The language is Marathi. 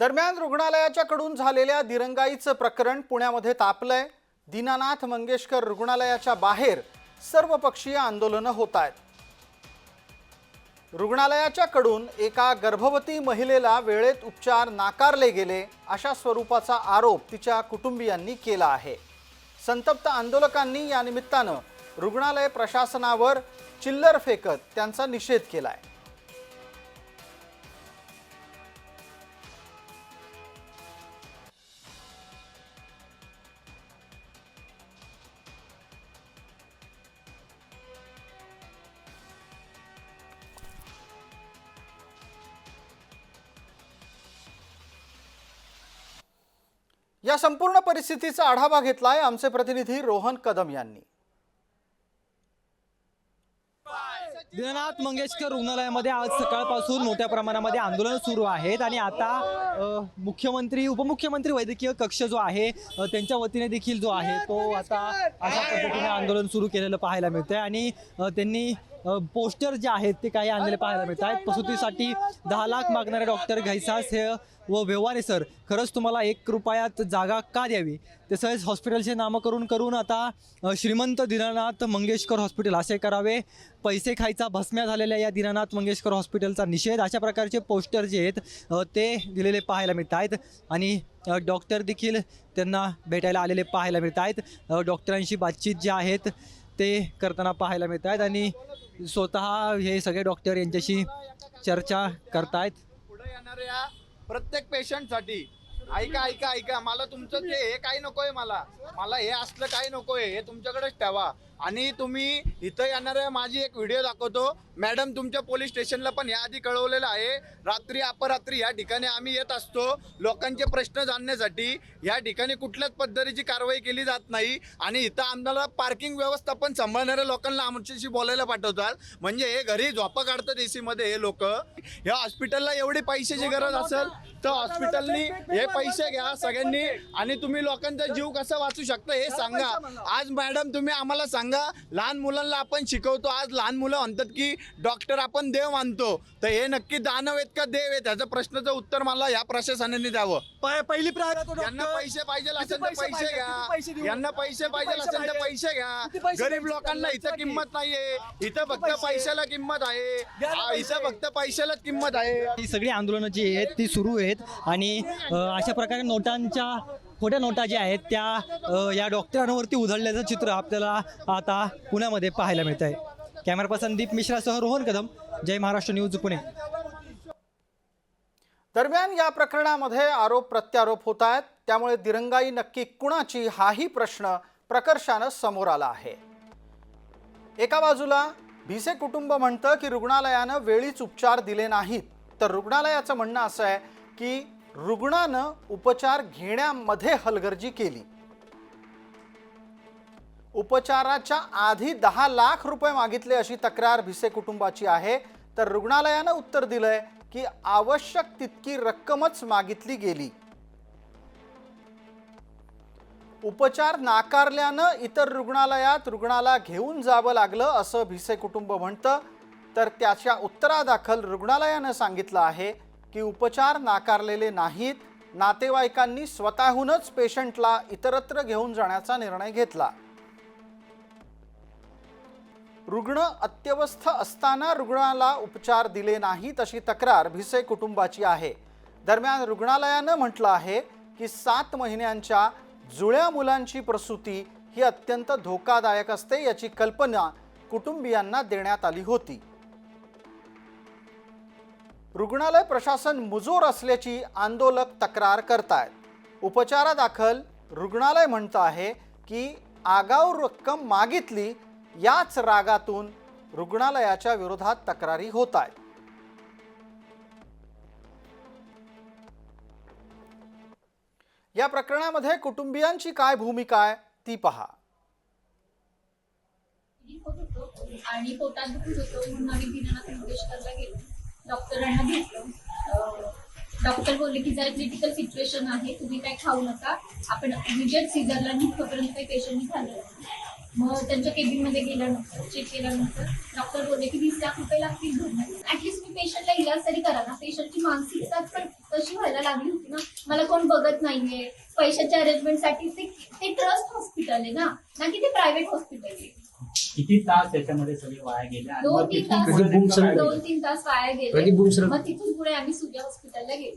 दरम्यान रुग्णालयाच्याकडून झालेल्या दिरंगाईचं प्रकरण पुण्यामध्ये तापलंय. दीनानाथ मंगेशकर रुग्णालयाच्या बाहेर सर्वपक्षीय आंदोलनं होत आहेत. रुग्णालयाच्याकडून एका गर्भवती महिलेला वेळेत उपचार नाकारले गेले अशा स्वरूपाचा आरोप तिच्या कुटुंबियांनी केला आहे. संतप्त आंदोलकांनी या निमित्तानं रुग्णालय प्रशासनावर चिल्लर फेकत त्यांचा निषेध केला आहे या संपूर्ण परिस्थितीचा आढावा घेतलाय आमचे प्रतिनिधी रोहन कदम यांनी. दीनानाथ मंगेशकर रुग्णालयामध्ये आज सकाळपासून मोठ्या प्रमाणामध्ये आंदोलन सुरू आहेत आणि आता मुख्यमंत्री उपमुख्यमंत्री वैद्यकीय कक्ष जो आहे त्यांच्या वतीने देखील जो आहे तो आता अशा पद्धतीने आंदोलन सुरू केलेलं पाहायला मिळतंय. आणि त्यांनी पोस्टर जे आहेत ते काही आणलेले पाहायला मिळत आहेत प्रसूतीसाठी दहा लाख मागणारे डॉक्टर घैसास हे व व्यवहारे सर. खरंच तुम्हाला एक रुपयात जागा का द्यावी? तसंच हॉस्पिटलचे नामकरण करून आता श्रीमंत दीनानाथ मंगेशकर हॉस्पिटल असे करावे. पैसे खायचा भस्म्या झालेल्या या दीनानाथ मंगेशकर हॉस्पिटलचा निषेध अशा प्रकारचे पोस्टर जे आहेत ते दिलेले पाहायला मिळत आहेत आणि डॉक्टर देखील त्यांना भेटायला आलेले पाहायला मिळत आहेत डॉक्टरांशी बातचीत जे आहेत ते करताना पाहायला मिळत आहेत आणि स्वतः हे सगळे डॉक्टर यांच्याशी चर्चा करतायत. पुढे येणाऱ्या प्रत्येक पेशंटसाठी ऐका ऐका ऐका. मला तुमचं ते हे काही नकोय मला. मला हे असलं काही नकोय. हे तुमच्याकडेच ठेवा. आणि तुम्ही इथं येणाऱ्या माझी एक व्हिडिओ दाखवतो. मॅडम तुमच्या पोलीस स्टेशनला पण याआधी कळवलेलं आहे. रात्री अपरात्री या ठिकाणी आम्ही येत असतो. लोकांचे प्रश्न जाणण्यासाठी या ठिकाणी कुठल्याच पद्धतीची कारवाई केली जात नाही. आणि इथं आम्हाला पार्किंग व्यवस्थापन सांभाळणाऱ्या लोकांना आमच्याशी बोलायला पाठवतात. म्हणजे हे घरी झोपा काढतात एसी मध्ये हे लोक. या हॉस्पिटलला एवढी पैशाची गरज असेल तर हॉस्पिटलनी हे पैसे घ्या सगळ्यांनी. आणि तुम्ही लोकांचा जीव कसा वाचू शकता हे सांगा. आज मॅडम तुम्ही आम्हाला सांगा लहान मुलांना आपण शिकवतो आज लहान मुलं म्हणतात की डॉक्टर आपण देव मानतो. तर हे नक्की दानव आहेत का देव आहेत? त्याचं प्रश्नाचं उत्तर मला या प्रशासनाने द्यावं. पहिली यांना पैसे पाहिजे असेल तर पैसे घ्या. यांना पैसे पाहिजे असेल तर पैसे घ्या. गरीब लोकांना इथं किंमत नाहीये. इथं फक्त पैशाला किंमत आहे. हा, इथं फक्त पैशालाच किंमत आहे. ही सगळी आंदोलनं जी आहेत ती सुरू आहेत. आणि अशा प्रकारे नोटांच्या खोट्या नोटा ज्या आहेत त्या या डॉक्टरांवरती उधळल्याचं चित्र आपल्याला आता पुण्यामध्ये पाहायला मिळत आहे कॅमेरा पर्सन दीप मिश्रासह रोहन कदम जय महाराष्ट्र न्यूज पुणे. दरम्यान या प्रकरणामध्ये आरोप प्रत्यारोप होत आहेत. त्यामुळे दिरंगाई नक्की कुणाची हाही प्रश्न प्रकर्षानं समोर आला आहे. एका बाजूला भिसे कुटुंब म्हणतं की रुग्णालयानं वेळीच उपचार दिले नाहीत. तर रुग्णालयाचं म्हणणं असं आहे की रुग्णानं उपचार घेण्यामध्ये हलगर्जी केली. उपचाराच्या आधी दहा लाख रुपये मागितले अशी तक्रार भिसे कुटुंबाची आहे. तर रुग्णालयानं उत्तर दिलंय की आवश्यक तितकी रक्कमच मागितली गेली. उपचार नाकारल्यानं इतर रुग्णालयात रुग्णाला घेऊन जावं लागलं असं भिसे कुटुंब म्हणतं. तर त्याच्या उत्तरादाखल रुग्णालयानं सांगितलं आहे. की उपचार नाकारलेले नाहीत नातेवाईकांनी स्वतःहूनच पेशंटला इतरत्र घेऊन जाण्याचा निर्णय घेतला. रुग्ण अत्यवस्थ असताना रुग्णाला उपचार दिले नाहीत अशी तक्रार भिसे कुटुंबाची आहे. दरम्यान रुग्णालयानं म्हटलं आहे की सात महिन्यांच्या जुळ्या मुलांची प्रसूती ही अत्यंत धोकादायक असते याची कल्पना कुटुंबियांना देण्यात आली होती. रुग्णालय प्रशासन मुजोर असल्याची आंदोलक तक्रार करतायत. उपचारादाखल रुग्णालय म्हणतं आहे की आगाऊ रक्कम मागितली याच रागातून रुग्णालयाच्या विरोधात तक्रारी होत आहेत या प्रकरणामध्ये कुटुंबियांची काय भूमिका आहे ती पहा. आणि पोटात दुखत होतो म्हणून आम्ही दीनानाथ मंगेशकरला गेलो. डॉक्टरांना भेटलो डॉक्टर बोलले की जरा क्रिटिकल सिच्युएशन आहे तुम्ही काय खाऊ नका. आपण विजय सीझरला निघतोपर्यंत काही पेशंट झालं मग त्यांच्या केबिनमध्ये गेल्यानंतर चेक केल्यानंतर डॉक्टर बोलले की वीस लाख रुपये लागतील भरण्यास ऍटलीस्ट मी पेशंटला इलाज तरी करा ना. पेशंटची मानसिकता पण तशी व्हायला लागली होती ना. मला कोण बघत नाहीये. पैशाच्या अरेंजमेंटसाठी ते ते ट्रस्ट हॉस्पिटल आहे ना. ना की ते प्रायव्हेट हॉस्पिटल आहे. किती तास त्याच्यामध्ये सगळे वाया गेले? आणि दोन मग तीन तिथून तास. पुढे दोन? तीन तास वाया कधी गेले बुमसर मग तिथून पुढे आम्ही सूर्या हॉस्पिटलला गेलो.